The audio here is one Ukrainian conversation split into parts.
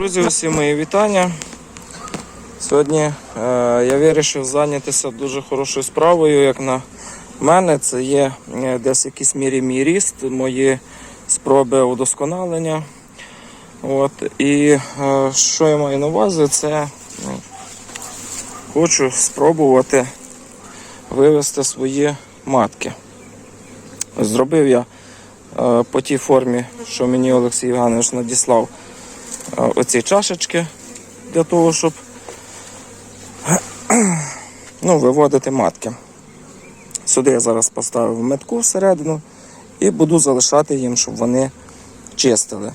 Друзі, усі мої вітання. Сьогодні е, я вирішив зайнятися дуже хорошою справою, як на мене. Це є е, десь в якійсь мірі мій ріст, мої спроби удосконалення. От. І е, що я маю на увазі, це ну, хочу спробувати вивести свої матки. Зробив я е, по тій формі, що мені Олексій Євгенович надіслав оці чашечки для того, щоб ну, виводити матки. Сюди я зараз поставив метку всередину і буду залишати їм, щоб вони чистили.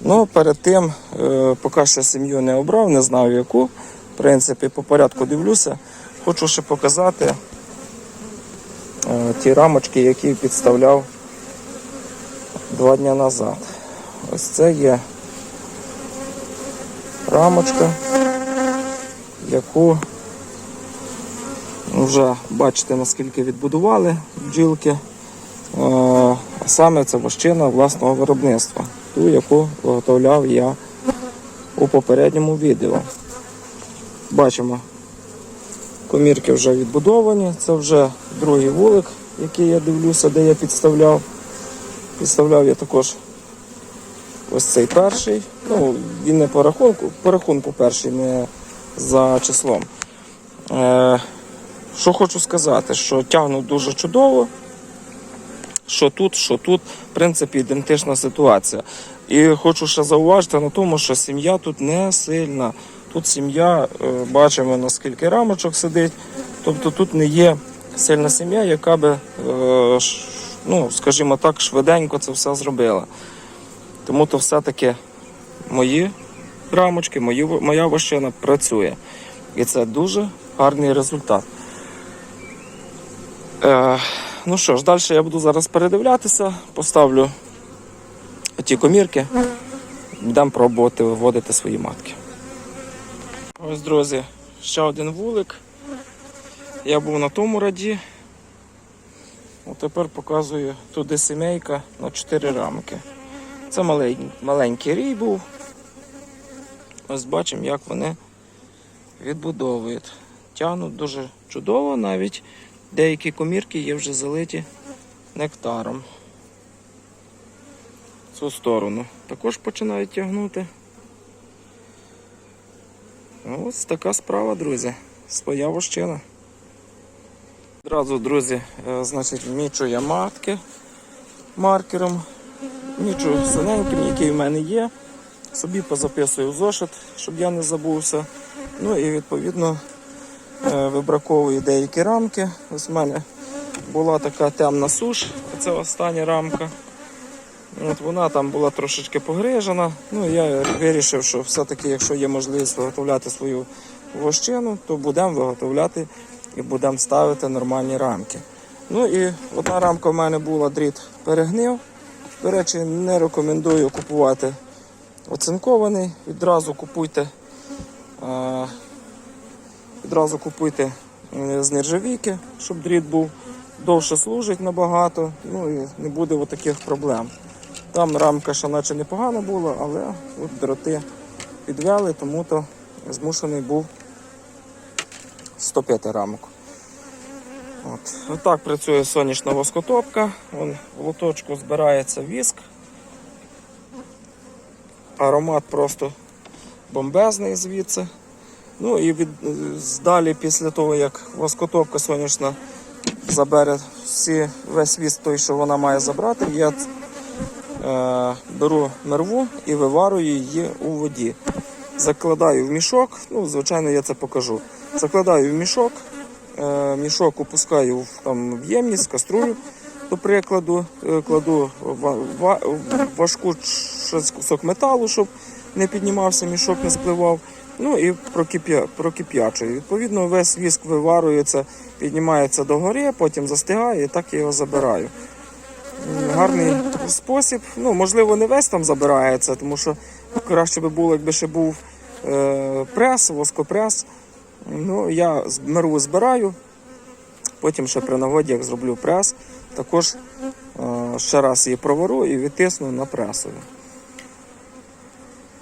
Ну, перед тим, е, поки ще сім'ю не обрав, не знаю яку. В принципі, по порядку дивлюся. Хочу ще показати е, ті рамочки, які підставляв два дні назад. Ось це є рамочка, яку вже бачите наскільки відбудували бджілки. Е, А саме це вощина власного виробництва, ту, яку виготовляв я у попередньому відео. Бачимо, комірки вже відбудовані, це вже другий вулик, який я дивлюся, де я підставляв. Підставляв я також ось цей перший. Ну, він не по рахунку, по рахунку перший, не за числом. Е, що хочу сказати, що тягнуть дуже чудово. Що тут, що тут, в принципі, ідентична ситуація. І хочу ще зауважити на тому, що сім'я тут не сильна. Тут сім'я, е, бачимо, наскільки рамочок сидить. Тобто тут не є сильна сім'я, яка би, е, ну, скажімо так, швиденько це все зробила. Тому то все-таки мої рамочки, мої, моя вощина працює. І це дуже гарний результат. Е, ну що ж, далі я буду зараз передивлятися, поставлю ті комірки, будемо пробувати виводити свої матки. Ось, друзі, ще один вулик. Я був на тому раді. От тепер показую туди сімейка на 4 рамки. Це маленький, маленький рій був. Ось бачимо, як вони відбудовують. Тягнуть дуже чудово, навіть деякі комірки є вже залиті нектаром. Цю сторону також починають тягнути. Ну, Ось така справа, друзі. Своя вощина. Одразу, друзі, е, значить, вмічу я матки маркером. Мічу синеньким, який в мене є. Собі позаписую зошит, щоб я не забувся. Ну і відповідно е, вибраковую деякі рамки. Ось в мене була така темна суш, це остання рамка. От вона там була трошечки погрижена. Ну я вирішив, що все-таки, якщо є можливість виготовляти свою вощину, то будемо виготовляти і будемо ставити нормальні рамки. Ну і одна рамка в мене була дріт перегнив. До речі, не рекомендую купувати оцинкований. Відразу купуйте, е, відразу купуйте е, з нержавійки, щоб дріт був довше служить набагато, ну і не буде от таких проблем. Там рамка ще наче непогана була, але от дроти підвели, тому то змушений був стопити рамок. От. Отак працює сонячна воскотопка. Вон в лоточку збирається віск. Аромат просто бомбезний звідси. Ну і від, далі, після того, як воскотопка сонячна забере всі, весь віск той, що вона має забрати, я е, беру мерву і виварую її у воді. Закладаю в мішок, ну, звичайно, я це покажу. Закладаю в мішок, мішок опускаю в, там, в ємність, в каструлю, до прикладу, е, кладу ва- ва- важку кусок металу, щоб не піднімався, мішок не спливав. Ну і прокип'я, прокип'ячую. Відповідно, весь віск виварюється, піднімається догори, потім застигає і так я його забираю. Гарний спосіб. Ну, можливо, не весь там забирається, тому що краще би було, якби ще був е, прес, воскопрес. Ну, я мерву збираю, потім ще при нагоді, як зроблю прес, також е, ще раз її провару і відтисну на пресові.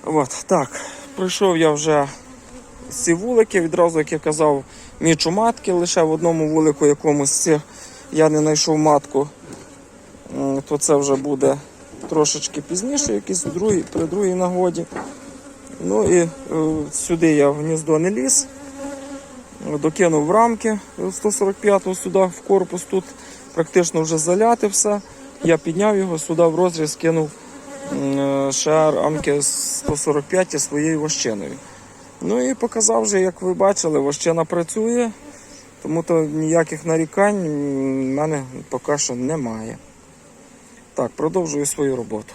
От, так, пройшов я вже ці вулики. Відразу, як я казав, мічу матки. Лише в одному вулику якомусь я не знайшов матку. То це вже буде трошечки пізніше, другий, при другій нагоді. Ну і е, сюди я в гніздо не ліз. Докинув в рамки 145-го сюди в корпус. Тут практично вже заляти все. Я підняв його сюди в розріз, кинув е, ще рамки 145 своєю вощиною. Ну і показав вже, як ви бачили, вощина працює, тому то ніяких нарікань в мене поки що немає. Так, продовжую свою роботу.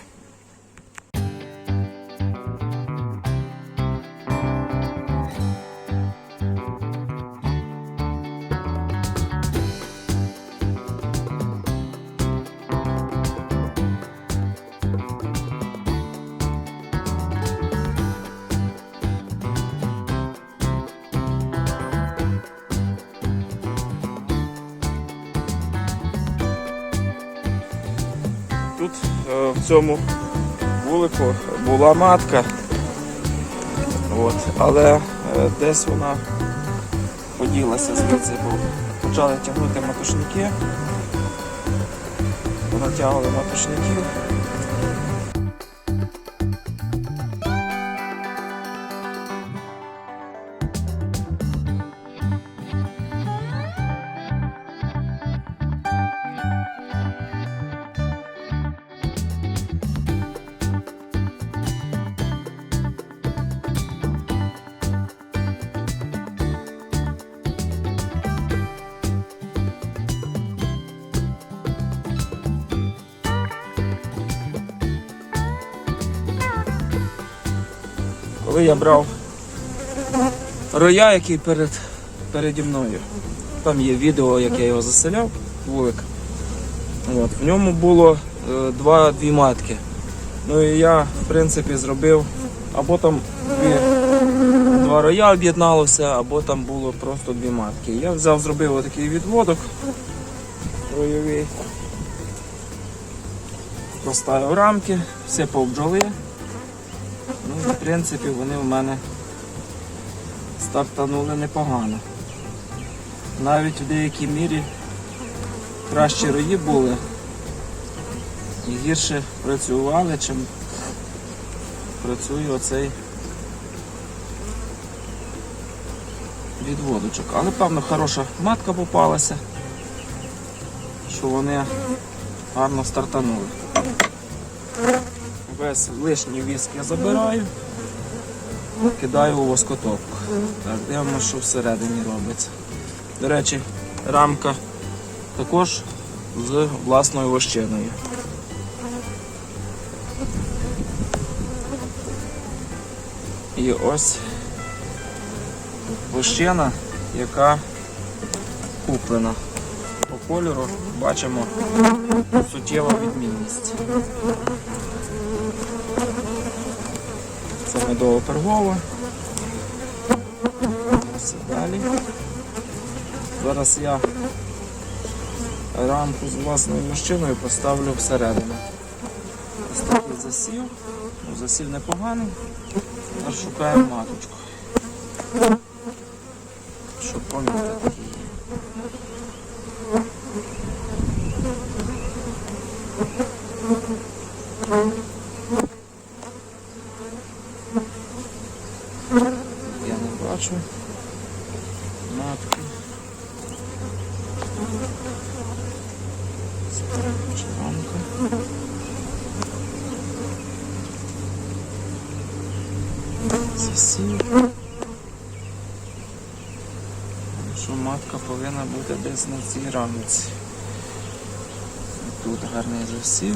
В цьому вулику була матка, от, але е, десь вона поділася звідси, бо почали тягнути матушники. Натягли матушників. Коли я брав роя, який перед, переді мною, там є відео, як я його заселяв, вулик. От, в ньому було е, два, дві матки. Ну і я, в принципі, зробив або там дві, два роя об'єдналося, або там було просто дві матки. Я взяв, зробив отакий відводок ройовий. Поставив рамки, всипав бджоли. Принципі, вони в мене стартанули непогано. Навіть в деякій мірі кращі рої були і гірше працювали, чим працює оцей відводочок. Але певно хороша матка попалася, що вони гарно стартанули. Весь лишній віск я забираю, кидаю у воскотопку. Так, дивимося, що всередині робиться. До речі, рамка також з власною вощиною. І ось вощина, яка куплена. По кольору бачимо суттєва відмінність. Це медово Все далі. Зараз я рамку з власною мужчиною поставлю всередину. Ось засів. Ну, засів непоганий. зараз шукаємо маточку. Щоб помітити її. Я не бачу матки. Чеканка. Засів. Що матка повинна бути десь на цій рамці. Тут гарний засів.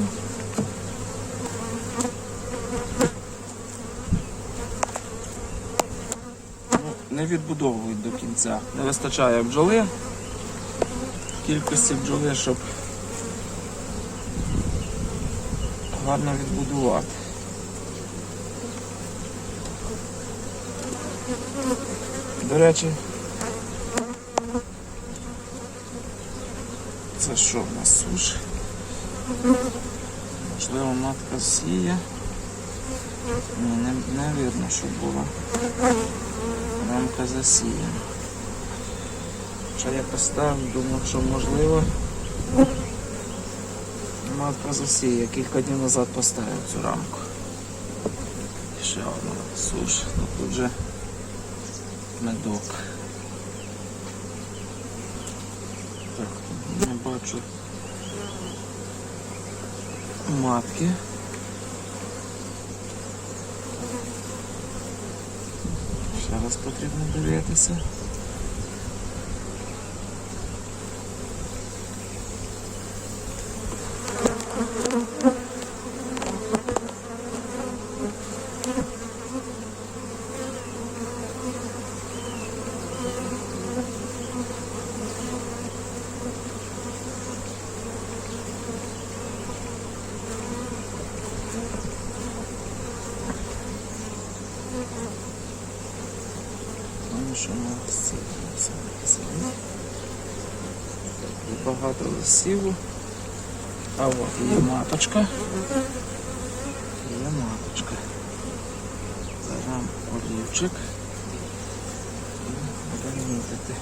Ну, не відбудовують до кінця. Не вистачає бджоли, кількості бджоли, щоб гарно відбудувати. До речі, це що в нас суш? Можливо, матка сіє. Ні, не, не видно, що була. Рамка засіяна. Що я поставив, думав, що можливо. Матка засіє, кілька днів назад поставив цю рамку. Ще одна суш. Ну, тут же медок. Так, не бачу матки. Ще раз потрібно дивитися. Що ми сидимо, І багато лисіву. А от є маточка. Є маточка. Беремо олівчик. І будемо мітити.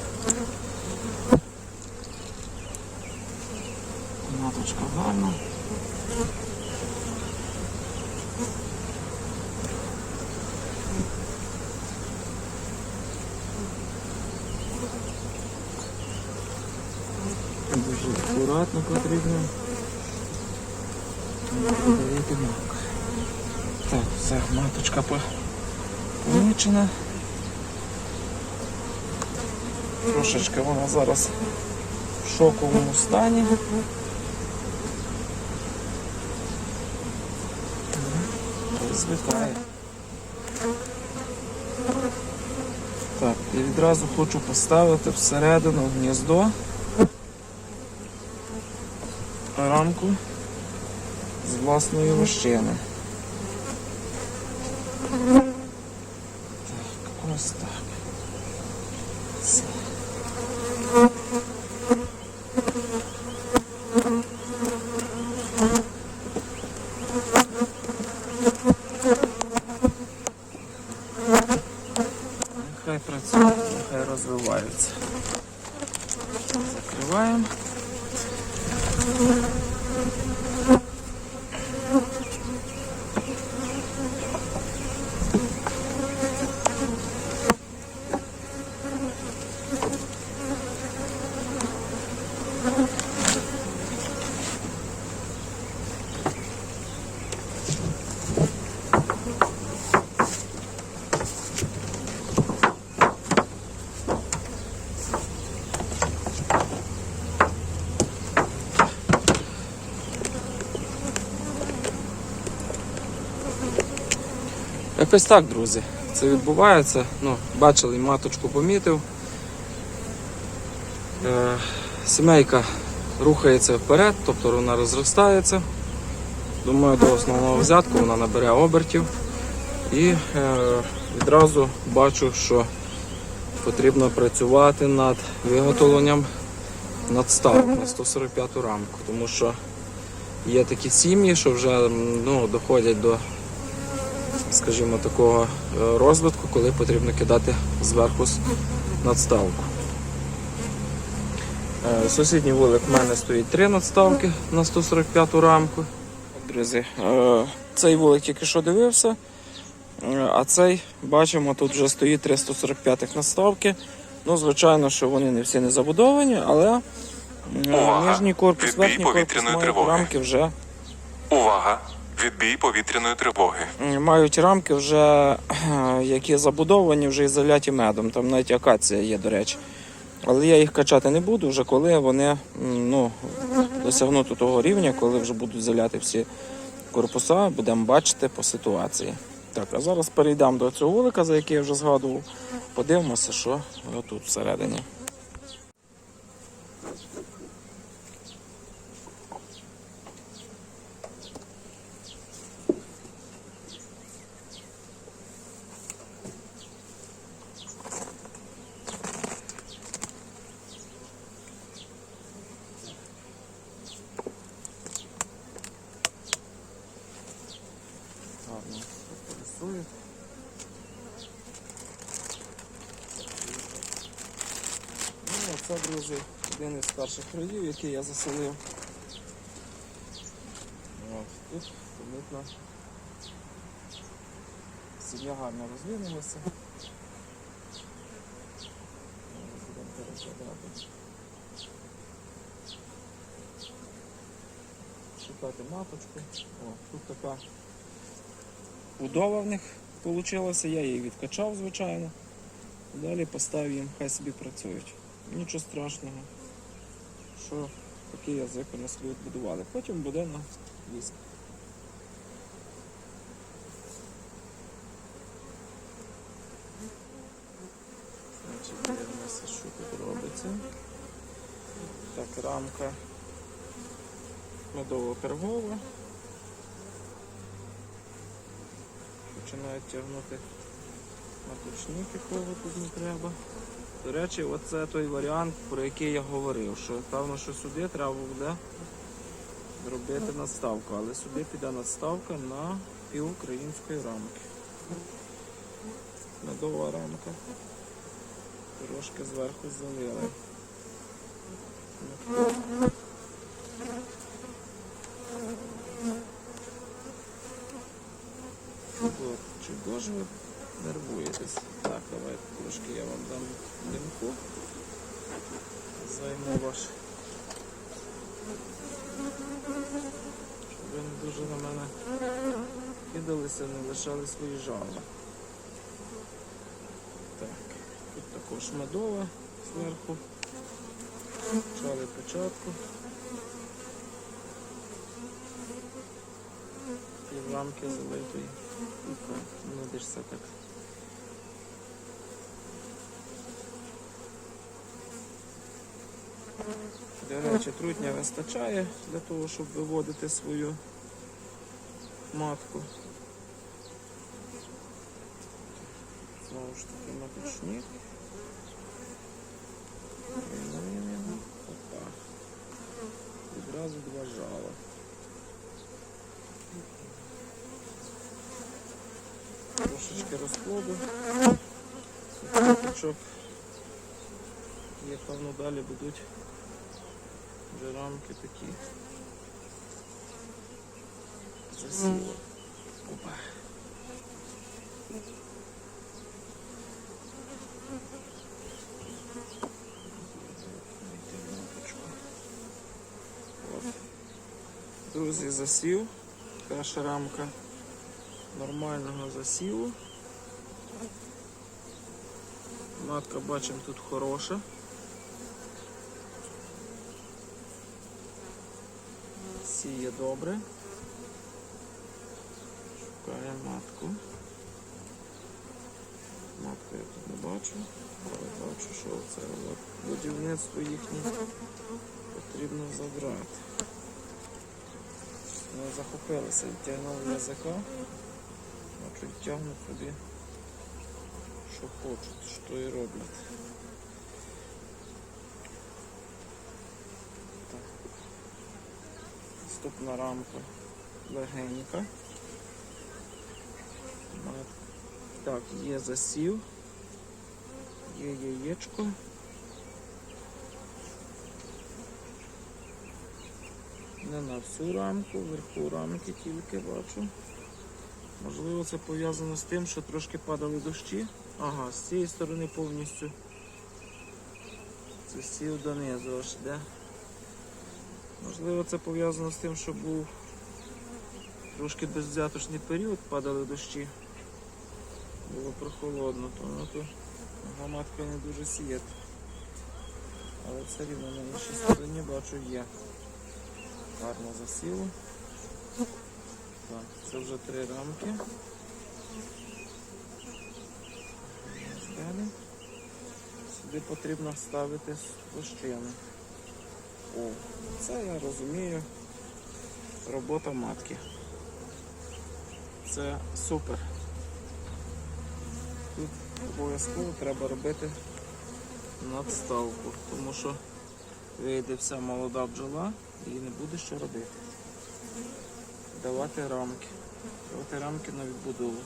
Маточка гарна. Дуже акуратно потрібно. Так, все, маточка помічена. Трошечки вона зараз в шоковому стані. Звикає. Так, і відразу хочу поставити всередину гніздо рамку з власної вощини. Так, ось так. Нехай працюють, нехай розвиваються. Закриваємо. Thank you. Якось так, друзі. Це відбувається. Ну, бачили, маточку помітив. Е, сімейка рухається вперед, тобто вона розростається. Думаю, до основного взятку вона набере обертів. І е, відразу бачу, що потрібно працювати над виготовленням надставок на 145 рамку, тому що є такі сім'ї, що вже ну, доходять до скажімо, такого е, розвитку, коли потрібно кидати зверху надставку. Е, Сусідній вулик в мене стоїть три надставки на 145 рамку. Друзі, е, цей вулик тільки що дивився, а цей бачимо, тут вже стоїть 345 надставки. Ну, звичайно, що вони не всі не забудовані, але Увага! нижній корпус, верхній корпус мають тривоги. рамки вже Увага! Відбій повітряної тривоги. мають рамки вже, які забудовані, вже і заляті медом. Там навіть акація є, до речі. Але я їх качати не буду, вже коли вони ну, досягнуть того рівня, коли вже будуть заляти всі корпуса, будемо бачити по ситуації. Так, а зараз перейдемо до цього вулика, за який я вже згадував. Подивимося, що тут всередині. Гарно. Це, друзі, один із перших країв, який я заселив. От, тут помітно сім'я гарно розвинулася. Будемо переглядати. Шукати маточку. О, тут така будова в них вийшла, я її відкачав, звичайно. Далі поставив їм, хай собі працюють. Нічого страшного, що такий язик вони собі відбудували. Потім буде на віск. Дивимося, що тут робиться. Так, рамка медово-пергова. Починають тягнути маточник, якого тут не треба. До речі, оце той варіант, про який я говорив, що певно, що сюди треба буде зробити надставку, але сюди піде надставка на півукраїнської рамки. Медова рамка. Трошки зверху залили. Чого ж ви нервуєтесь? Трошки я вам дам димку. Займу ваш. Щоб ви не дуже на мене кидалися, не лишали свої жали. Так, тут також медова зверху. Почали початку. І рамки залитої. Не дишся так. До речі, трутня вистачає для того, щоб виводити свою матку. Знову ж таки. Виймаємо. Опа. Відразу два жала. Трошечки розплоду. Є, певно, далі будуть рамки такі. Засіли. Опа. Друзі, засів. Перша рамка нормального засіву. Матка бачимо тут хороша. Сіє добре. Шукаємо матку. Матку я тут не бачу, але бачу, що це будівництво їхнє потрібно забрати. Вони захопилися, відтягнули язика, значить тягнуть собі, що хочуть, що і роблять. Наступна рамка легенька. Так, є засів, є яєчко. Не на всю рамку, вверху рамки тільки бачу. Можливо, це пов'язано з тим, що трошки падали дощі. Ага, з цієї сторони повністю це сів донизу аж де. Можливо, це пов'язано з тим, що був трошки безвзяточний період, падали дощі. Було прохолодно, тому то нога матка не дуже сіяти. Але все рівно на іншій стороні бачу є. Гарно засіло. Так, це вже три рамки. Сюди потрібно вставити площини. О, це я розумію. Робота матки. Це супер. Тут обов'язково треба робити надставку, тому що вийде вся молода бджола і не буде що робити. Давати рамки. Давати рамки на відбудову.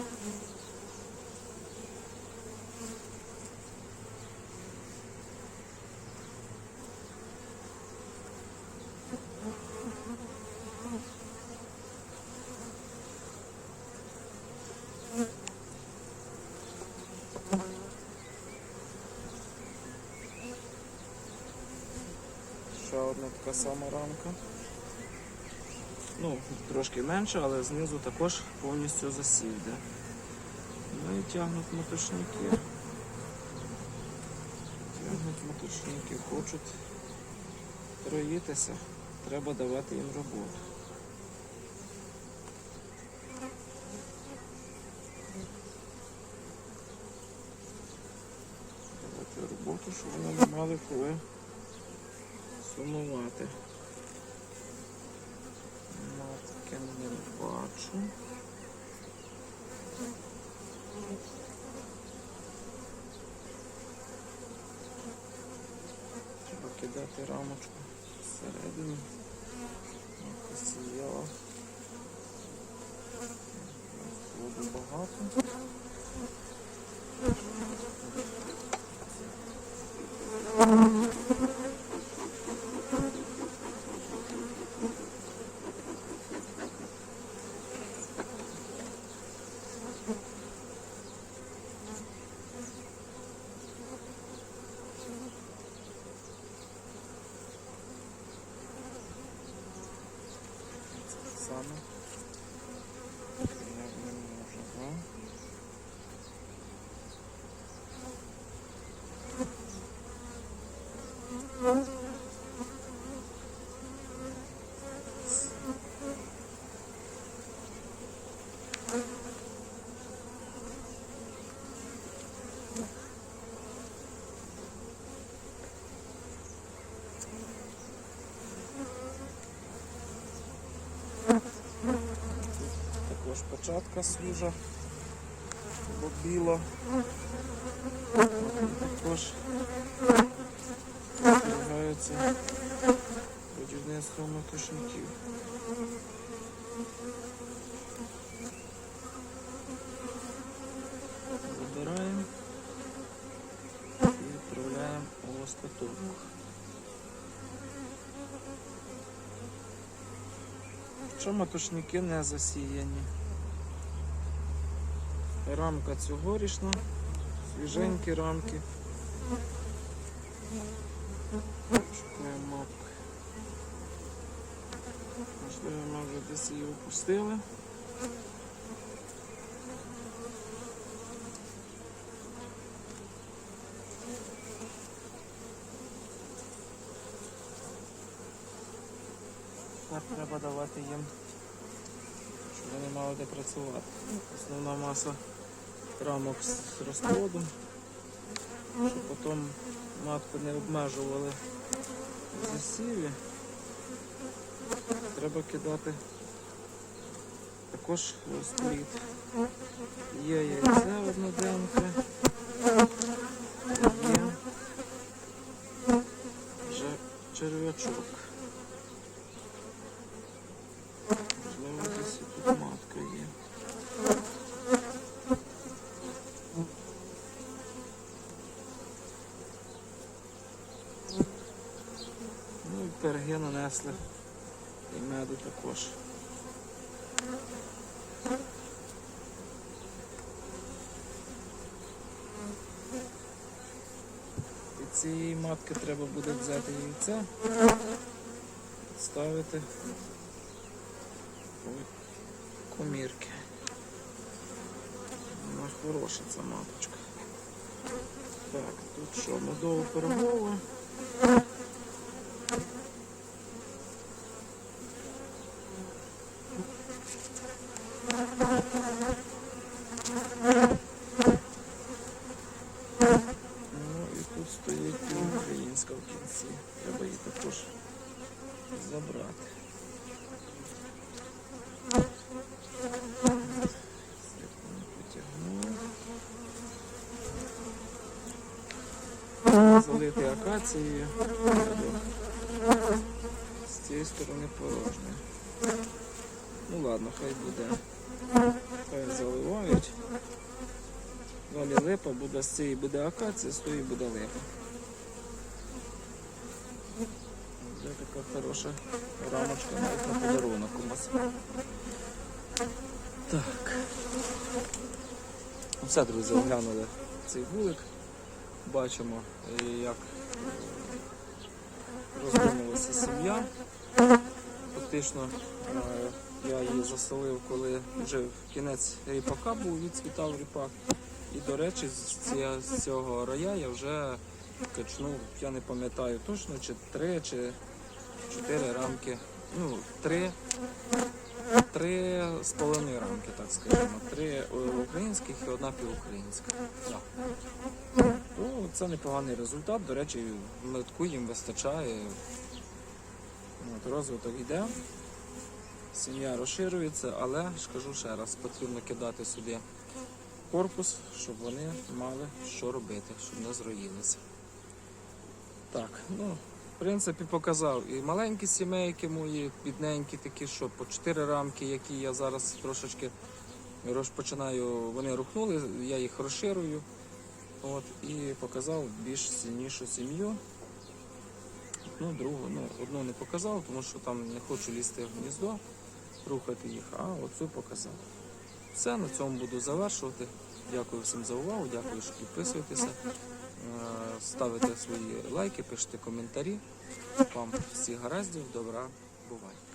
Ще одна така сама рамка. Ну, трошки менше, але знизу також повністю засів йде. Ну і тягнуть моточники. Тягнуть моточники, хочуть троїтися, треба давати їм роботу. Давати роботу, щоб вони не мали коли сумувати. Не бачу. Треба кидати рамочку всередину. Якось я. Воду багато. Саме. Не, не можу, да? Початка свіжа, бо біла. Також зберігаються будівництво мотошників. Забираємо і відправляємо у лоскотовку. Що матушники не засіяні. Рамка цьогорічна, свіженькі рамки. Шукаємо мапку. Можливо, ми десь її опустили. Так треба давати їм, щоб вони мали де працювати. Основна маса рамок з розплодом, щоб потім матку не обмежували в засіві. Треба кидати також розплід. Є яйце одноденьке, є вже черв'ячок. Можливо, десь і тут матка є. Ну і перги нанесли. І меду також. Від цієї матки треба буде взяти яйце, ставити комірки. Вона хороша ця маточка. Так, тут що, медово перегово. Ну і тут стоїть і українська в кінці. Треба її також забрати. Слідку не потягнули. Акацією. З цієї сторони порожньо. Ну ладно, хай буде. Хай заливають. Далі липа буде з цієї буде акація, з тої буде липа. Вже така хороша рамочка навіть на подарунок у нас. Так. Ну Все, друзі, оглянули цей вулик. Бачимо, як розвинулася сім'я. Фактично е, я її заселив, коли вже кінець ріпака був, відцвітав ріпак. І, до речі, з, цього роя я вже качнув, я не пам'ятаю точно, чи три, чи чотири рамки. Ну, три, три з половиною рамки, так скажімо. Три українських і одна півукраїнська. Так. Ну, це непоганий результат. До речі, метку їм вистачає. От, розвиток йде. Сім'я розширюється, але ж ще раз, потрібно кидати сюди корпус, щоб вони мали що робити, щоб не зроїлися. Так, ну, в принципі, показав і маленькі сімейки мої, бідненькі такі, що по 4 рамки, які я зараз трошечки розпочинаю, вони рухнули, я їх розширюю. От, і показав більш сильнішу сім'ю. Ну, другу, ну, одну не показав, тому що там не хочу лізти в гніздо, рухати їх, а оцю показав. Все, на цьому буду завершувати. Дякую всім за увагу, дякую, що підписуєтеся, е, ставите свої лайки, пишете коментарі. Вам всіх гараздів, добра, бувайте.